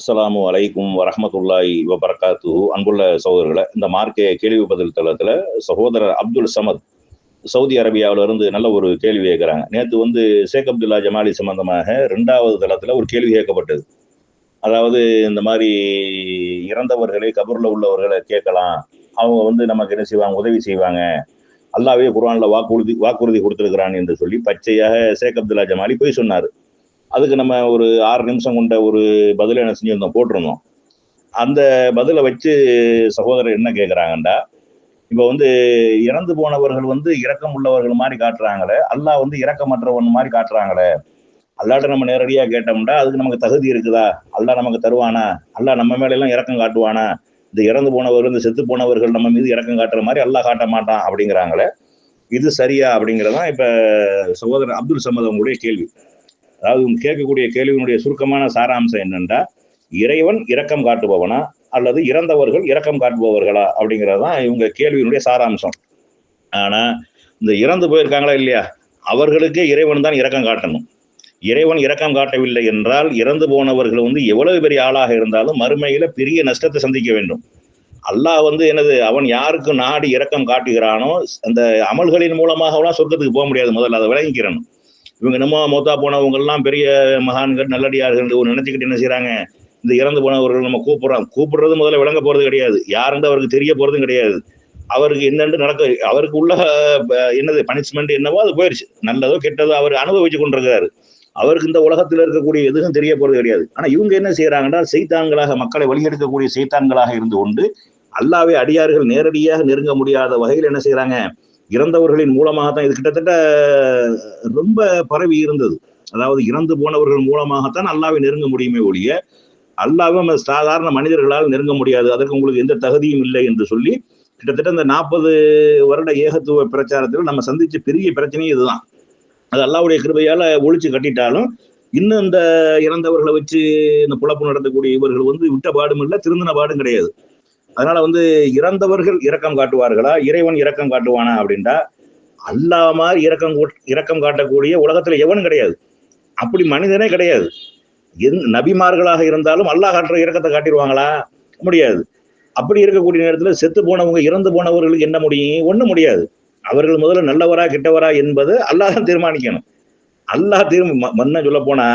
அஸ்ஸலாமு அலைக்கும் வரஹமத்துல்லாஹி வபரகாத்து அன்புள்ள சகோதரர்களை இந்த மார்க்கே கேள்வி பதில் தளத்தில் சகோதரர் அப்துல் சமத் சவுதி அரேபியாவிலிருந்து நல்ல ஒரு கேள்வி கேட்குறாங்க நேற்று வந்து ஷேக் அப்துல்லா ஜமாலி சம்பந்தமாக ரெண்டாவது தளத்தில் ஒரு கேள்வி கேட்கப்பட்டது. அதாவது இந்த மாதிரி இறந்தவர்களை கபூரில் உள்ளவர்களை கேட்கலாம். அவங்க வந்து நமக்கு என்ன செய்வாங்க? உதவி செய்வாங்க. அல்லாவே குரானில் வாக்குறுதி வாக்குறுதி கொடுத்திருக்கிறான் என்று சொல்லி பச்சையாக ஷேக் அப்துல்லா ஜமாலி போய் சொன்னார். அதுக்கு நம்ம ஒரு ஆறு நிமிஷம் கொண்ட ஒரு பதிலை என்ன செஞ்சுருந்தோம் போட்டிருந்தோம். அந்த பதிலை வச்சு சகோதரர் என்ன கேட்குறாங்கண்டா இப்போ வந்து இறந்து போனவர்கள் வந்து இரக்கம் உள்ளவர்கள் மாதிரி காட்டுறாங்களே அல்லாஹ் வந்து இரக்கமற்றவன் மாதிரி காட்டுறாங்களே. அல்லாட்ட நம்ம நேரடியாக கேட்டோம்னா அதுக்கு நமக்கு தகுதி இருக்குதா? அல்லாஹ் நமக்கு தருவானா? அல்லாஹ் நம்ம மேலெல்லாம் இறக்கம் காட்டுவானா? இந்த இறந்து போனவர் இந்த செத்து போனவர்கள் நம்ம மீது இறக்கம் காட்டுற மாதிரி அல்லாஹ் காட்ட மாட்டான் அப்படிங்கிறாங்களே. இது சரியா அப்படிங்கிறதான் இப்போ சகோதரர் அப்துல் சமத் அவங்களுடைய கேள்வி. அதாவது கேட்கக்கூடிய கேள்வியினுடைய சுருக்கமான சாராம்சம் என்னென்றா இறைவன் இரக்கம் காட்டுபவனா அல்லது இறந்தவர்கள் இரக்கம் காட்டுபவர்களா அப்படிங்கிறது தான் இவங்க கேள்வியினுடைய சாராம்சம். ஆனால் இந்த இறந்து போயிருக்காங்களா இல்லையா? அவர்களுக்கே இறைவன் தான் இரக்கம் காட்டணும். இறைவன் இரக்கம் காட்டவில்லை என்றால் இறந்து போனவர்கள் வந்து எவ்வளவு பெரிய ஆளாக இருந்தாலும் மறுமையில பெரிய நஷ்டத்தை சந்திக்க வேண்டும். அல்லாஹ் வந்து என்னது அவன் யாருக்கு நாடி இரக்கம் காட்டுகிறானோ அந்த அமல்களின் மூலமாகலாம் சொர்க்கத்துக்கு போக முடியாது முதல்ல அதை விளங்கிக்கிறணும். இவங்க என்னமோ மொத்தா போனவங்கெல்லாம் பெரிய மகான்கள் நல்லடியார்கள் ஒரு நினைச்சுக்கிட்டு என்ன செய்யறாங்க இந்த இறந்து போனவர்கள் நம்ம கூப்பிடுறோம். கூப்பிடுறது முதல்ல விளங்க போறது கிடையாது. யாருன்னு அவருக்கு தெரிய போறதும் கிடையாது. அவருக்கு என்னென்று நடக்க அவருக்கு உள்ள என்னது பனிஷ்மெண்ட் என்னவோ அது போயிருச்சு. நல்லதோ கெட்டதோ அவர் அனுபவிச்சு கொண்டிருக்கிறாரு. அவருக்கு இந்த உலகத்தில் இருக்கக்கூடிய எதுவும் தெரிய போறது கிடையாது. ஆனா இவங்க என்ன செய்யறாங்கன்னா செய்தான்களாக மக்களை வழியெடுக்கக்கூடிய செய்தான்களாக இருந்து கொண்டு அல்லாவே அடியார்கள் நேரடியாக நெருங்க முடியாத வகையில் என்ன செய்யறாங்க இறந்தவர்களின் மூலமாக தான் இது கிட்டத்தட்ட ரொம்ப பரவி இருந்தது. அதாவது இறந்து போனவர்கள் மூலமாகத்தான் அல்லாவை நெருங்க முடியுமே ஒழிய அல்லாவும் சாதாரண மனிதர்களால் நெருங்க முடியாது. அதற்கு உங்களுக்கு எந்த தகுதியும் இல்லை என்று சொல்லி கிட்டத்தட்ட இந்த நாற்பது வருட ஏகத்துவ பிரச்சாரத்தில் நம்ம சந்திச்ச பெரிய பிரச்சனையும் இதுதான். அது அல்லாவுடைய கிருபையால ஒழிச்சு கட்டிட்டாலும் இன்னும் இந்த இறந்தவர்களை வச்சு இந்த குழப்பம் நடத்தக்கூடிய இவர்கள் வந்து விட்ட பாடும் இல்லை திருந்தின பாடும் கிடையாது. அதனால வந்து இறந்தவர்கள் இரக்கம் காட்டுவார்களா? இறைவன் இரக்கம் காட்டுவானா அப்படின்டா அல்லா மாதிரி இரக்கம் இரக்கம் காட்டக்கூடிய உலகத்துல எவனும் கிடையாது. அப்படி மனிதனே கிடையாது. நபிமார்களாக இருந்தாலும் அல்லாஹ் காட்டுற இரக்கத்தை காட்டிடுவாங்களா? முடியாது. அப்படி இருக்கக்கூடிய நேரத்தில் செத்து போனவங்க இறந்து போனவர்களுக்கு என்ன முடியும்? ஒன்றும் முடியாது. அவர்கள் முதல்ல நல்லவரா கிட்டவரா என்பது அல்லாஹ் தான் தீர்மானிக்கணும். அல்லாஹ் தீர்மா மன்ன சொல்ல போனா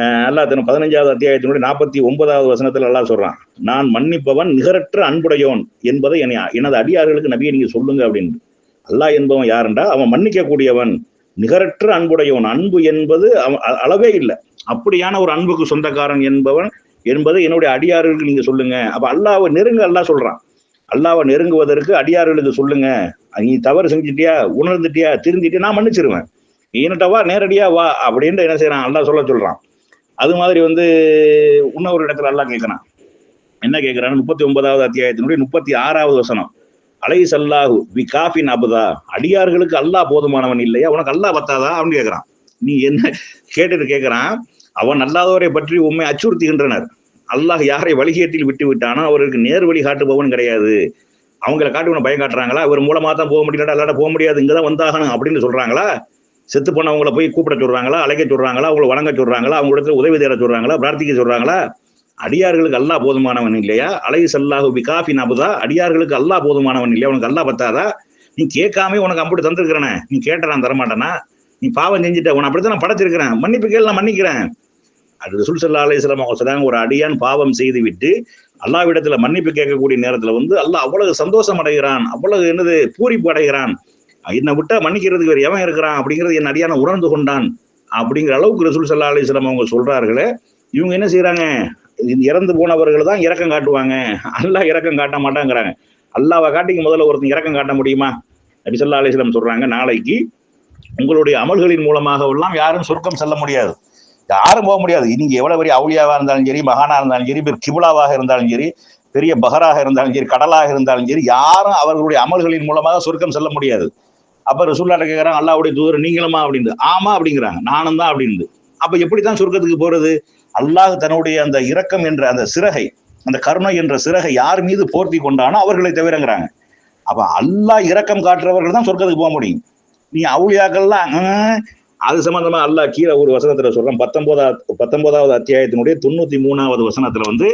அல்லாஹ் தன் பதினஞ்சாவது அத்தியாயத்தினுடைய நாற்பத்தி ஒன்பதாவது வசனத்தில் அல்லாஹ் சொல்றான். நான் மன்னிப்பவன் நிகரற்ற அன்புடையோன் என்பதை என்னை எனது அடியார்களுக்கு நபியை நீங்க சொல்லுங்க அப்படின்னு அல்லாஹ் என்பவன் யாருண்டா? அவன் மன்னிக்கக்கூடியவன் நிகரற்ற அன்புடையவன் அன்பு என்பது அளவே இல்லை. அப்படியான ஒரு அன்புக்கு சொந்தக்காரன் என்பவன் என்பதை என்னுடைய அடியார்களுக்கு நீங்க சொல்லுங்க. அப்ப அல்லாவை நெருங்க அல்லா சொல்றான். அல்லாவை நெருங்குவதற்கு அடியார்களுக்கு சொல்லுங்க. நீ தவறு செஞ்சிட்டியா? உணர்ந்துட்டியா? திருந்திட்டியா? நான் மன்னிச்சிருவேன். நீன்ட்ட வா நேரடியா வா அப்படின்ட்டு என்ன செய்யறான் அல்லா சொல்ல சொல்றான். அது மாதிரி வந்து இன்னொரு இடத்துல எல்லாம் கேட்கிறான் என்ன கேட்கிறான் முப்பத்தி ஒன்பதாவது அத்தியாயத்தினுடைய முப்பத்தி ஆறாவது வசனம். அலை சல்லாஹு வி காஃபின் அபுதா. அடியார்களுக்கு அல்லாஹ் போதுமானவன் இல்லையா? உனக்கு அல்லாஹ் பத்தாதா? அப்படின்னு கேட்கறான் நீ என்ன? கேட்டுட்டு கேட்கறான் அவன் அல்லாதவரை பற்றி உண்மை அச்சுறுத்துகின்றனர். அல்லாஹ் யாரை வழிகேட்டில் விட்டு விட்டானோ அவருக்கு நேர் வழி காட்டுபவன் கிடையாது. அவங்கள உன பயம் காட்டுறாங்களா இவர் மூலமா தான் போக முடியல அல்லாட போக முடியாது இங்கதான் வந்தாகணும் அப்படின்னு சொல்றாங்களா? செத்து போனவங்கள போய் கூப்பிட சொல்றாங்களா அழைக்க சொல்றாங்களா அவங்களை வணங்க சொல்றாங்களா அவங்க இடத்துல உதவி தேட சொல்றாங்களா பிரார்த்திக்க சொல்றாங்களா? அடியார்களுக்கு அல்லா போதுமானவன் இல்லையா? அலை சல்லாஹு பிகாஃபி நபுதா அடியார்களுக்கு அல்லா போதுமானவன் இல்லையா? உனக்கு அல்லா பத்தாதா? நீ கேட்காம உனக்கு அப்படி தந்திருக்கிறேனே. நீ கேட்ட நான் தரமாட்டேனா? நீ பாவம் செஞ்சுட்ட உன அப்படித்தான் நான் படைச்சிருக்கிறேன். மன்னிப்பு கேள் நான் மன்னிக்கிறேன். அது ரசூல் சல்லா அலிஸ்லாம் அவங்க சொல்றாங்க ஒரு அடியான் பாவம் செய்து விட்டு அல்லாவிடத்துல மன்னிப்பு கேட்கக்கூடிய நேரத்துல வந்து அல்லாஹ் அவ்வளவு சந்தோஷம் அடைகிறான். அவ்வளவு என்னது? பூரிப்பு அடைகிறான். என்னை விட்டா மன்னிக்கிறதுக்கு வேறு எவன் இருக்கிறான் அப்படிங்கிறது என் அடியான உணர்ந்து கொண்டான் அப்படிங்கிற அளவுக்கு ரசூல் சல்லா அலிஸ்லாம் அவங்க சொல்றார்களே. இவங்க என்ன செய்யறாங்க இறந்து போனவர்கள் தான் இறக்கம் காட்டுவாங்க. அல்லாஹ் இறக்கம் காட்ட மாட்டாங்கிறாங்க. அல்லாவை காட்டிக்கு முதல்ல ஒருத்தன் இறக்கம் காட்ட முடியுமா? நபி சொல்லா அலிஸ்லாம் சொல்றாங்க நாளைக்கு உங்களுடைய அமல்களின் மூலமாக எல்லாம் யாரும் சுருக்கம் செல்ல முடியாது. யாரும் போக முடியாது. நீங்க எவ்வளவு பெரிய அவுளியாவா இருந்தாலும் சரி மகானா இருந்தாலும் சரி கிபுலாவாக இருந்தாலும் சரி பெரிய பஹராக இருந்தாலும் சரி கடலாக இருந்தாலும் சரி யாரும் அவர்களுடைய அமல்களின் மூலமாக சுருக்கம் செல்ல முடியாது. அப்ப ரசூல்லாட்ட கேட்கறாங்க அல்லாவுடைய தூதர் நீங்களுமா அப்படின்னு ஆமா அப்படிங்கிறாங்க. நானும் தான் அப்படின்னு அப்ப எப்படித்தான் சுருக்கத்துக்கு போறது? அல்லாஹ் தன்னுடைய அந்த இரக்கம் என்ற அந்த சிறகை அந்த கருணை என்ற சிறகை யார் மீது போர்த்தி கொண்டானோ அவர்களை தவிரங்கிறாங்க. அப்ப அல்லாஹ் இரக்கம் காட்டுறவர்கள் தான் சொர்க்கத்துக்கு போக முடியும். நீ அவுளியாக்கள்லாம் அது சம்பந்தமா அல்லாஹ் கீழே ஒரு வசனத்துல சொல்றேன். பத்தொன்பதாவது பத்தொன்பதாவது அத்தியாயத்தினுடைய தொண்ணூத்தி மூணாவது வசனத்துல வந்து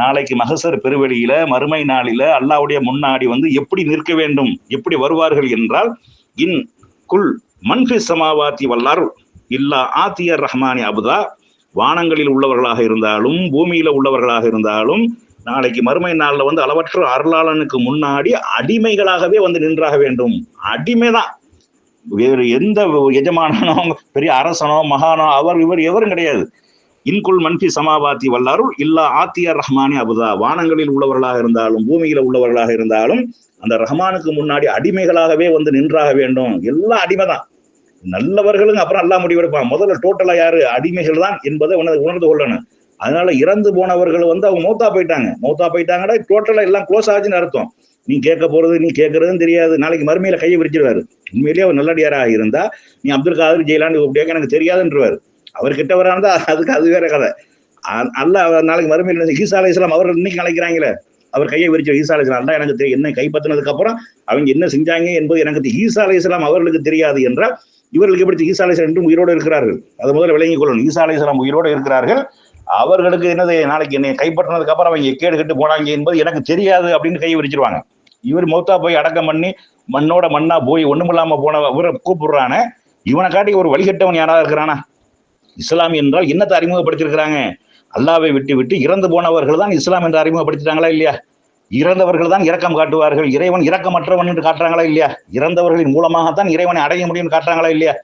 நாளைக்கு மகசர் பெருவெளியில மறுமை நாளில அல்லாவுடைய முன்னாடி வந்து எப்படி நிற்க வேண்டும் எப்படி வருவார்கள் என்றால் இன் குல் மன்ஃபி சமாவாத்தி வல்லார் இல்லா ஆத்தியர் ரஹ்மானி அபுதா. வானங்களில் உள்ளவர்களாக இருந்தாலும் பூமியில உள்ளவர்களாக இருந்தாலும் நாளைக்கு மறுமை நாளில் வந்து அளவற்ற அருளாளனுக்கு முன்னாடி அடிமைகளாகவே வந்து நின்றாக வேண்டும். அடிமைதான் வேறு எந்த எஜமானனோ பெரிய அரசனோ மகானோ அவர் இவர் எவரும் கிடையாது. இன்குல் மன்ஃபி சமாபாத்தி வல்லாருள் இல்லா ஆத்தியார் ரஹ்மானி அபுதா. வானங்களில் உள்ளவர்களாக இருந்தாலும் பூமியில உள்ளவர்களாக இருந்தாலும் அந்த ரஹ்மானுக்கு முன்னாடி அடிமைகளாகவே வந்து நின்றாக வேண்டும். எல்லாம் அடிமைதான் நல்லவர்களும் அப்புறம் அல்லா முடிவெடுப்பான். முதல்ல டோட்டலா யாரு? அடிமைகள் தான் என்பதை உணர்ந்து உணர்ந்து கொள்ளணும். அதனால இறந்து போனவர்கள் வந்து அவங்க மௌத்தா போயிட்டாங்க. மௌத்தா போயிட்டாங்கன்னா டோட்டலா எல்லாம் க்ளோஸ் ஆச்சுன்னு அர்த்தம். நீ கேட்க போறது நீ கேட்கறதுன்னு தெரியாது. நாளைக்கு மறுமையில கையை விரிச்சிருவாரு. உண்மையிலேயே அவர் நல்லடியாராக இருந்தா நீ அப்துல் காதர் ஜெயிலான்னு கூப்பிட்டியாக எனக்கு தெரியாதுன்றவாரு. அவர் கிட்டவரா அதுக்கு அது வேற கதை. அல்ல அவர் நாளைக்கு மறுமையில் ஈசா அலை இஸ்லாம் அவர்கள் இன்னைக்கு அழைக்கிறாங்களே? அவர் கையை விரிச்ச ஈசா அலை இஸ்லாம் எனக்கு தெரியும் என்ன கைப்பற்றினதுக்கு அப்புறம் அவங்க என்ன செஞ்சாங்க என்பது எனக்கு ஈசா அலை இஸ்லாம் அவர்களுக்கு தெரியாது என்றால் இவர்களுக்கு எப்படி ஈசா அலை என்றும் உயிரோடு இருக்கிறார்கள். அது முதல்ல விளங்கிக் கொள்ளணும். ஈசா அலை இஸ்லாம் உயிரோடு இருக்கிறார்கள். அவர்களுக்கு என்னது நாளைக்கு என்னை கைப்பற்றினதுக்கு அப்புறம் அவங்க கேடு கட்டு போனாங்க என்பது எனக்கு தெரியாது அப்படின்னு கையை விரிச்சிருவாங்க. இவர் மௌத்தா போய் அடக்கம் பண்ணி மண்ணோட மண்ணா போய் ஒண்ணுமில்லாம போன இவரை கூப்பிடுறானே. இவனை காட்டி ஒரு வழிகட்டவன் யாராவது இருக்கிறானா? இஸ்லாம் என்றால் என்னத்தை அறிமுகப்படுத்தியிருக்கிறாங்க? அல்லாவை விட்டு விட்டு இறந்து போனவர்கள் தான் இஸ்லாம் என்று அறிமுகப்படுத்திட்டாங்களா இல்லையா? இறந்தவர்கள் தான் இரக்கம் காட்டுவார்கள். இறைவன் இரக்கமற்றவன் என்று காட்டுறாங்களா இல்லையா? இறந்தவர்களின் மூலமாகத்தான் இறைவனை அடைய முடியும்னு காட்டுறாங்களா இல்லையா?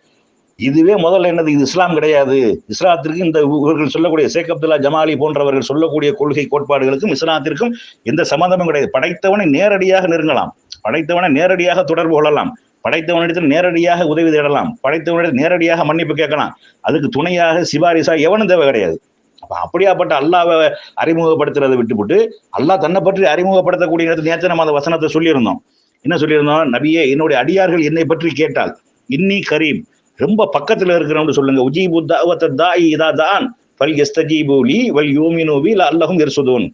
இதுவே முதல்ல என்னது? இது இஸ்லாம் கிடையாது. இஸ்லாத்திற்கு இந்த இவர்கள் சொல்லக்கூடிய ஷேக் அப்துல்லா ஜமாலி போன்றவர்கள் சொல்லக்கூடிய கொள்கை கோட்பாடுகளுக்கும் இஸ்லாத்திற்கும் எந்த சம்பந்தமும் கிடையாது. படைத்தவனை நேரடியாக நெருங்கலாம். படைத்தவனை நேரடியாக தொடர்பு கொள்ளலாம். படைத்தவனிடத்தில் நேரடியாக உதவி தேடலாம். படைத்தவனிடத்தில் நேரடியாக மன்னிப்பு கேட்கலாம். அதுக்கு துணையாக சிபாரிசா எவனும் தேவை கிடையாது. அப்போ அப்படியாப்பட்ட அல்லாவை அறிமுகப்படுத்துறதை விட்டுவிட்டு அல்லாஹ் தன்னை பற்றி அறிமுகப்படுத்தக்கூடிய நேரத்தில் நேற்று நம்ம அந்த வசனத்தை சொல்லியிருந்தோம். என்ன சொல்லியிருந்தோம்? நபியே என்னுடைய அடியார்கள் என்னை பற்றி கேட்டால் இன்னி கரீம். ரொம்ப பக்கத்தில் இருக்கிறவங்க சொல்லுங்க உஜீபு தாவத்த தாய் இதா தான் பல் எஸ்தஜீபு லி வல் யூமினு பி அல்லஹும் எர்சுதூன்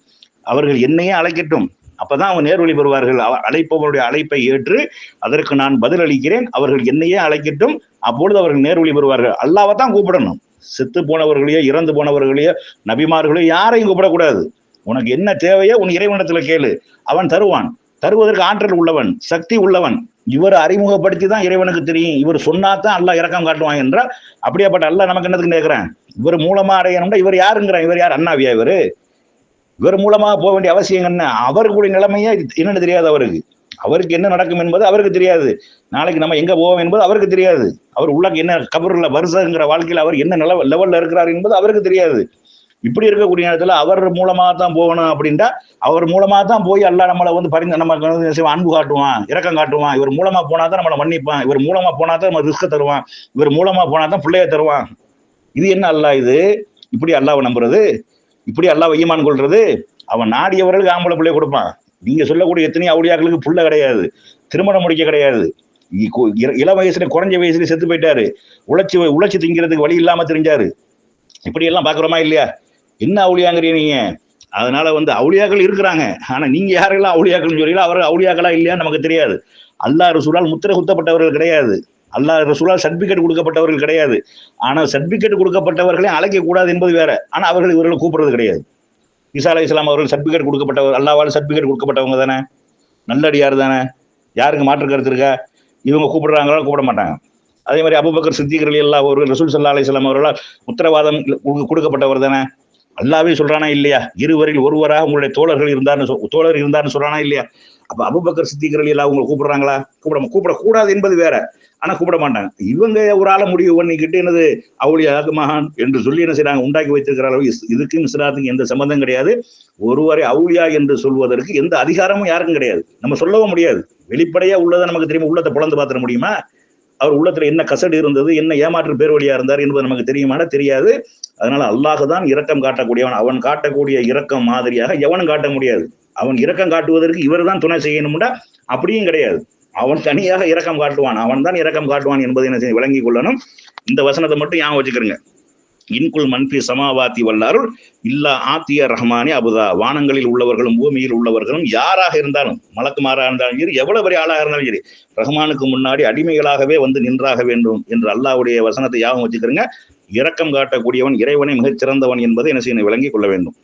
அவர்கள் என்னையே அழைக்கட்டும். அப்பதான் அவங்க நேர்வழி பெறுவார்கள் அவ- அழைப்பவருடைய அழைப்பை ஏற்று அதற்கு நான் பதில் அளிக்கிறேன் அவர்கள் என்னையே அழைக்கட்டும். அப்பொழுது அவர்கள் நேர்வழி பெறுவார்கள் அல்லாவை தான் கூப்பிடணும். செத்து போனவர்களையோ இறந்து போனவர்களையோ நபிமார்களையோ யாரையும் கூப்பிடக்கூடாது. உனக்கு என்ன தேவையோ உன் இறைவனத்துல கேளு. அவன் தருவான். தருவதற்கு ஆற்றல் உள்ளவன் சக்தி உள்ளவன். இவர் அறிமுகப்படுத்தி தான் இறைவனுக்கு தெரியும். இவர் சொன்னாதான் அல்லாஹ் இறக்கம் காட்டுவான் என்றால் அப்படியாப்பட்ட அல்லாஹ் நமக்கு என்னதுக்கு கேட்கிறேன் இவர் மூலமா அடையணும்னா இவர் யாருங்கிறான்? இவர் யார்? அண்ணாவியா இவரு? இவர் மூலமா போக வேண்டிய அவசியம் என்ன? அவருக்குடைய நிலைமையே என்னன்னு தெரியாது அவருக்கு. அவருக்கு என்ன நடக்கும் என்பது அவருக்கு தெரியாது. நாளைக்கு நம்ம எங்க போவோம் என்பது அவருக்கு தெரியாது. அவர் உள்ள என்ன கபர்ல வருஷங்கிற வாழ்க்கையில் அவர் என்ன நில லெவல்ல இருக்கிறார் என்பது அவருக்கு தெரியாது. இப்படி இருக்கக்கூடிய நேரத்தில் அவர் மூலமாக தான் போகணும் அப்படின்ட்டா அவர் மூலமாக தான் போய் அல்லாஹ் நம்மளை வந்து பரிந்து நம்ம அன்பு காட்டுவான் இறக்கம் காட்டுவான். இவர் மூலமாக போனா தான் நம்மளை மன்னிப்பான். இவர் மூலமாக போனா தான் நம்ம ரிஸ்க தருவான். இவர் மூலமாக போனா தான் பிள்ளைய தருவான். இது என்ன அல்ல இது? இப்படி அல்லாவை நம்புறது? இப்படி அல்லா வையமான் கொள்றது? அவன் நாடியவர்களுக்கு ஆம்பளை பிள்ளைய கொடுப்பான். நீங்க சொல்லக்கூடிய எத்தனையோ அவுளியாக்களுக்கு புள்ள கிடையாது. திருமணம் முடிக்க கிடையாது. இள- இள வயசுல குறைஞ்ச வயசுல செத்து போயிட்டாரு. உழைச்சி உழைச்சி திங்கிறதுக்கு வழி இல்லாம தெரிஞ்சாரு. இப்படி எல்லாம் பாக்குறோமா இல்லையா? என்ன அவுளியாங்கிறீங்க நீங்க? அதனால வந்து அவுளியாக்கள் இருக்கிறாங்க. ஆனா நீங்க யாரெல்லாம் அவுளியாக்கள்னு சொல்றீங்களோ அவர் அவுளியாக்களா இல்லையா நமக்கு தெரியாது. அல்லாறு ரசூலால் முத்திரை குத்தப்பட்டவர்கள் கிடையாது. அல்லா ரசூலால் சர்டிபிகேட் கொடுக்கப்பட்டவர்கள் கிடையாது. ஆனால் சர்டிபிகேட் கொடுக்கப்பட்டவர்களே அழைக்க கூடாது என்பது வேற. ஆனால் அவர்கள் இவர்களை கூப்பிடுறது கிடையாது. ஈசா அலி இஸ்லாம் அவர்கள் சர்டிபிகேட் கொடுக்கப்பட்டவர் அல்லாவால் சர்டிபிகேட் கொடுக்கப்பட்டவங்க தானே? நல்லடியார் தானே? யாருக்கு மாற்று கருத்து இருக்கா? இவங்க கூப்பிடுறாங்களோ கூப்பிட மாட்டாங்க. அதே மாதிரி அபுபக்கர் சித்திகர்கள் எல்லாம் அவர்கள் ரசூல் சல்லா அலிஸ்லாம் அவர்களால் உத்தரவாதம் கொடுக்கப்பட்டவர் தானே? அல்லாவே சொல்றானா இல்லையா? இருவரில் ஒருவராக உங்களுடைய தோழர்கள் இருந்தார்னு சொல் தோழர் இருந்தார்னு சொல்றானா இல்லையா? அப்ப அபுபக்கர் சித்திகர்கள் எல்லாம் உங்களை கூப்பிடுறாங்களா? கூப்பிட கூப்பிடக்கூடாது என்பது வேற. ஆனா கூப்பிட மாட்டாங்க. இவங்க ஒரு ஆள முடிவு பண்ணிக்கிட்டு என்னது அவுளியா மகான் என்று சொல்லி என்ன செய்றாங்க? உண்டாக்கி வைத்திருக்கிற அளவு இதுக்கும் இஸ்லாத்துக்கும் எந்த சம்பந்தம் கிடையாது. ஒருவரை அவுளியா என்று சொல்வதற்கு எந்த அதிகாரமும் யாருக்கும் கிடையாது. நம்ம சொல்லவும் முடியாது. வெளிப்படையா உள்ளதை நமக்கு தெரியுமா. உள்ளத்தை புலந்து பார்த்துட முடியுமா? அவர் உள்ளத்துல என்ன கசடு இருந்தது என்ன ஏமாற்று பேர் வழியா இருந்தார் என்பது நமக்கு தெரியுமானா? தெரியாது. அதனால அல்லாஹ் தான் இரக்கம் காட்டக்கூடியவன். அவன் காட்டக்கூடிய இரக்கம் மாதிரியாக எவனும் காட்ட முடியாது. அவன் இரக்கம் காட்டுவதற்கு இவர் தான் துணை செய்யணும்டா. அப்படியும் கிடையாது. அவன் தனியாக இரக்கம் காட்டுவான். அவன் தான் இரக்கம் காட்டுவான் என்பதை என்ன செய்ய விளங்கிக் கொள்ளணும். இந்த வசனத்தை மட்டும் ஞாபகம் வச்சுக்கிறங்க இன்குல் மன்பி சமாவாத்தி வல்லாருள் இல்லா ஆத்திய ரஹ்மானி அபுதா. வானங்களில் உள்ளவர்களும் பூமியில் உள்ளவர்களும் யாராக இருந்தாலும் மலக்குமாராக இருந்தாலும் சரி எவ்வளவு பெரிய ஆளாக இருந்தாலும் சரி ரஹ்மானுக்கு முன்னாடி அடிமைகளாகவே வந்து நின்றாக வேண்டும் என்று அல்லாவுடைய வசனத்தை யாகம் வச்சுக்கிறங்க இரக்கம் காட்டக்கூடியவன் இறைவனை மிகச் சிறந்தவன் என்பதை என்ன செய்யணும்? விளங்கிக் கொள்ள வேண்டும்.